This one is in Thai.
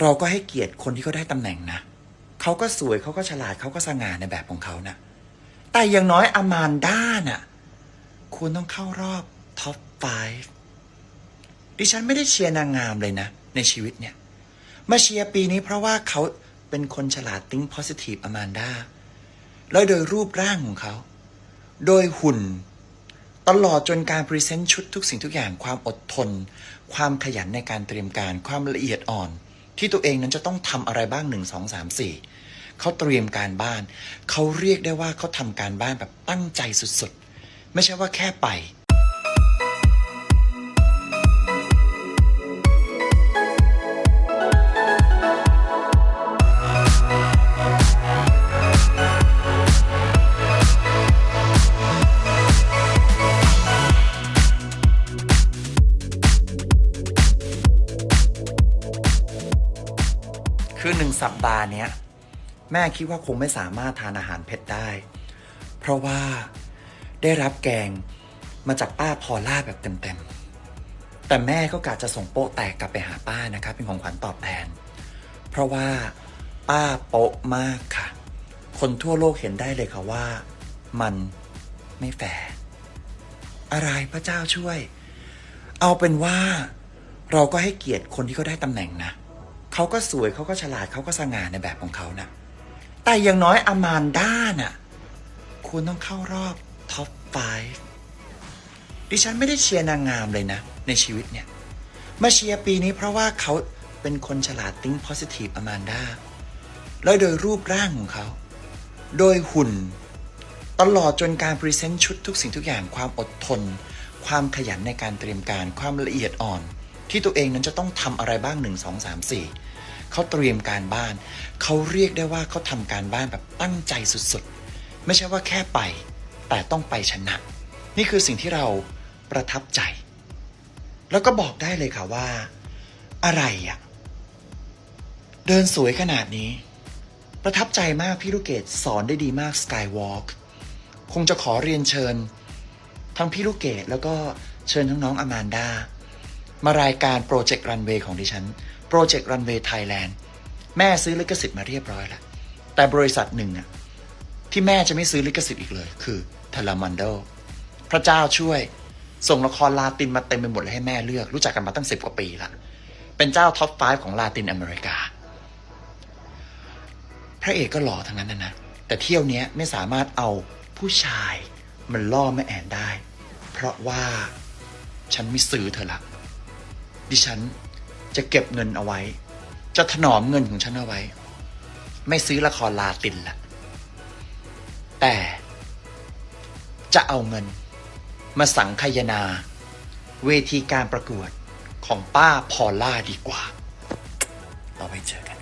เราก็ให้เกียรติคนที่เขาได้ตำแหน่งนะเขาก็สวยเขาก็ฉลาดเขาก็สง่าในแบบของเขานะแต่อย่างน้อยอามานด้าน่ะคุณต้องเข้ารอบท็อป 5 ดิฉันไม่ได้เชียร์นางงามเลยนะ ในชีวิตเนี่ย มาเชียร์ปีนี้เพราะว่าเขาเป็นคนฉลาด think positive อมานด้าแล้วโดยรูปร่างของเขา โดยหุ่น ตลอดจนการพรีเซนต์ชุดทุกสิ่งทุกอย่างความอดทน ความขยันในการเตรียมการความละเอียดอ่อน ที่ตัวเองนั้นจะต้องทำอะไรบ้างหนึ่งสองสามสี่เขาเตรียมการบ้าน เขาเรียกได้ว่าเขาทำการบ้านแบบตั้งใจสุดๆ ไม่ใช่ว่าแค่ไป คือหนึ่งสัปดาห์เนี้ยแม่คิดว่าคงไม่สามารถทานอาหารเผ็ดได้ เพราะว่าได้รับแกงมาจากป้าพอล่าแบบเต็มๆ แต่แม่ก็กะจะส่งโป๊ะแตกกลับไปหาป้านะครับ เป็นของขวัญตอบแทน เพราะว่าป้าโป๊ะมากค่ะ คนทั่วโลกเห็นได้เลยค่ะว่า มันไม่แฟร์อะไรพระเจ้าช่วย เอาเป็นว่าเราก็ให้เกียรติคนที่เขาได้ตำแหน่งนะ เขาก็สวยเขาก็ฉลาดเขาก็สง่าในแบบของเขานะแต่อย่างน้อยอามานด้าน่ะคุณต้องเข้ารอบท็อป 5 ดิฉันไม่ได้เชียร์นางงามเลยนะ ในชีวิตเนี่ย มาเชียร์ปีนี้เพราะว่าเขาเป็นคนฉลาด think positive อมานด้าแล้วโดยรูปร่างของเขา โดยหุ่น ตลอดจนการพรีเซนต์ชุดทุกสิ่งทุกอย่างความอดทน ความขยันในการเตรียมการความละเอียดอ่อน ที่ตัวเองนั้นจะต้องทำอะไรบ้างหนึ่งสองสามสี่เขาเตรียมการบ้าน เขาเรียกได้ว่าเขาทำการบ้านแบบตั้งใจสุดๆ ไม่ใช่ว่าแค่ไป แต่ต้องไปชนะ นี่คือสิ่งที่เราประทับใจ แล้วก็บอกได้เลยค่ะว่า อะไรอะเดินสวยขนาดนี้ ประทับใจมากพี่ลูกเกดสอนได้ดีมาก Skywalk คงจะขอเรียนเชิญ ทั้งพี่ลูกเกดแล้วก็เชิญทั้งน้องอแมนดา มารายการโปรเจกต์รันเวย์ของดิฉันโปรเจกต์รันเวย์ไทยแลนด์แม่ซื้อลิขสิทธิ์มาเรียบร้อยแล้ว แต่บริษัทหนึ่งอะที่แม่จะไม่ซื้อลิขสิทธิ์อีกเลย คือทารามันโดพระเจ้าช่วย ส่งละครลาตินมาเต็มไปหมดเลยให้แม่เลือก รู้จักกันมาตั้งสิบกว่าปีละเป็นเจ้าท็อป5ของลาตินอเมริกา พระเอกก็หล่อทั้งนั้นนะนะแต่เที่ยวนี้ไม่สามารถเอาผู้ชายมันล่อแม่แอนได้ เพราะว่าฉันไม่ซื้อเธอละ ดิฉันจะเก็บเงินเอาไว้ จะถนอมเงินของฉันเอาไว้ ไม่ซื้อละครลาตินละแต่จะเอาเงิน มาสังคายนา เวทีการประกวดของป้าพอลล่าดีกว่า เราไปเจอกัน